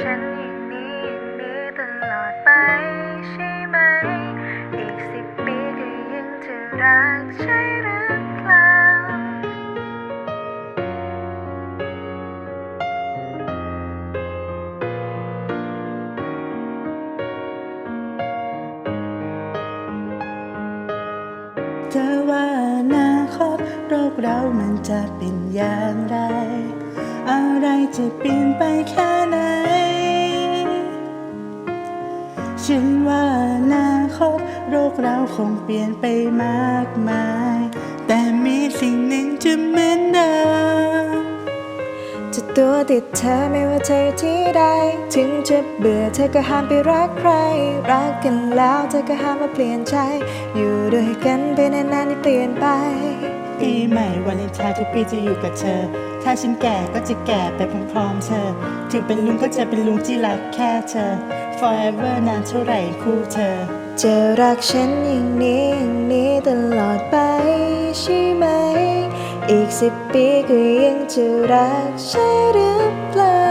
ฉันอย่างนี้อย่างนี้ตลอดไปใช่ไหม อีกสิบปีก็ยังจะรักใช่หรือเปล่าเธอว่าอนาคตโรคเรามันจะเป็นอย่างไร อะไรจะเปลี่ยนไปแค่ไหน ฉันว่าอนาคตโรคเราคงเปลี่ยนไปมากมาย แต่มีสิ่งหนึ่งจะเหมือนเดิมจะตัวติดเธอไม่ว่าเธออยู่ที่ใด ถึงจะเบื่อเธอก็ห้ามไปรักใคร รักกันแล้วเธอก็ห้ามมาเปลี่ยนใจ อยู่ด้วยกันไปนานๆที่เปลี่ยนไป ปีใหม่วันเลนไทน์ทุกปีจะอยู่กับเธอ ถ้าฉันแก่ก็จะแก่ไปพร้อมๆเธอ ถึงเป็นลุงก็จะเป็นลุงที่รักแค่เธอ forever นานเท่าไหร่คู่เธอ จะรักฉันอย่างนี้อย่างนี้ตลอดไปใช่ไหม อีกสิบปีก็ยังจะรักใช่หรือเปล่า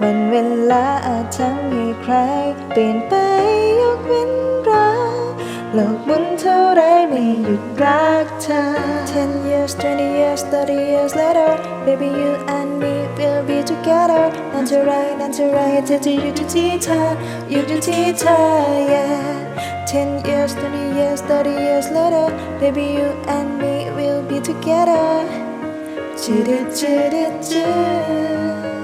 วันเวลาอาจทำให้ใครเปลี่ยนไปยกเว้นเราโลกหมุนเท่าไรไม่หยุดรักเธอ 10 years 20 years 30 years later baby you and me will be together นั่นเท่าไรนั่นเท่าไรเธอจะอยู่ที่เธออยู่ที่เธอ yeah 10 years 20 years 30 years later baby you and me will be together จืดจื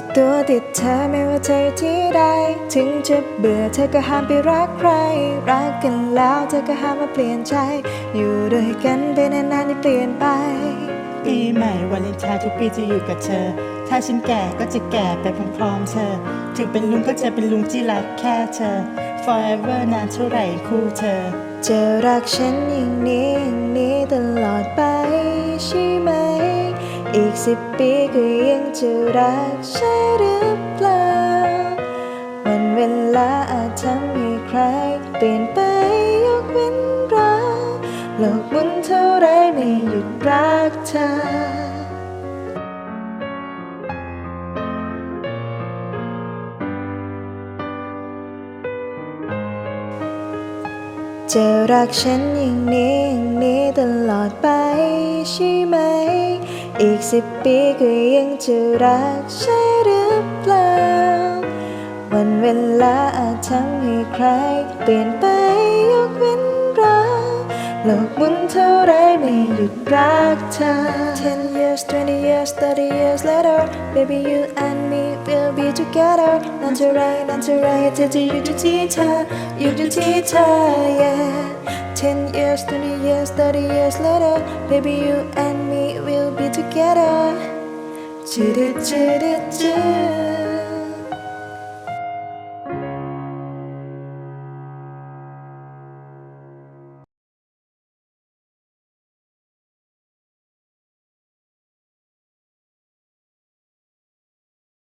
จะตัวติดเธอไม่ว่าเธออยู่ที่ใด ถึงจะเบื่อเธอก็ห้ามไปรักใคร รักกันแล้วเธอก็ห้ามมาเปลี่ยนใจ อยู่ด้วยกันไปนานๆที่เปลี่ยนไป ปีใหม่วันเลนไทน์ทุกปีจะอยู่กับเธอ ถ้าฉันแก่ก็จะแก่ไปพร้อมๆเธอ ถึงเป็นลุงก็จะเป็นลุงที่รักแค่เธอ forever นานเท่าไหร่คู่เธอ จะรักฉันอย่างนี้อย่างนี้ตลอดไปใช่ไหม สิบปีก็ยังจะรักใช่หรือเปล่า วันเวลาอาจทำให้ใคร เปลี่ยนไปยกเว้นเราโลกมุนเท่าไรไม่หยุดรักเธอจะรักฉันอย่างนี้อย่างนี้ตลอดไปใช่ไหม อีกสิบปีก็ยังจะรักใช่หรือเปล่า วันเวลาอาจทำให้ใคร เปลี่ยนไปยกเว้นเราโลกหมุนเท่าไรไม่หยุดรักเธอ10 years 20 years 30 years later baby you and me will be together นานเท่าไรนานเท่าไรเธอจะอยู่ที่เธออยู่ที่เธอ yeah 10 years 20 years 30 years later baby you and me will be together จืดจืดจืด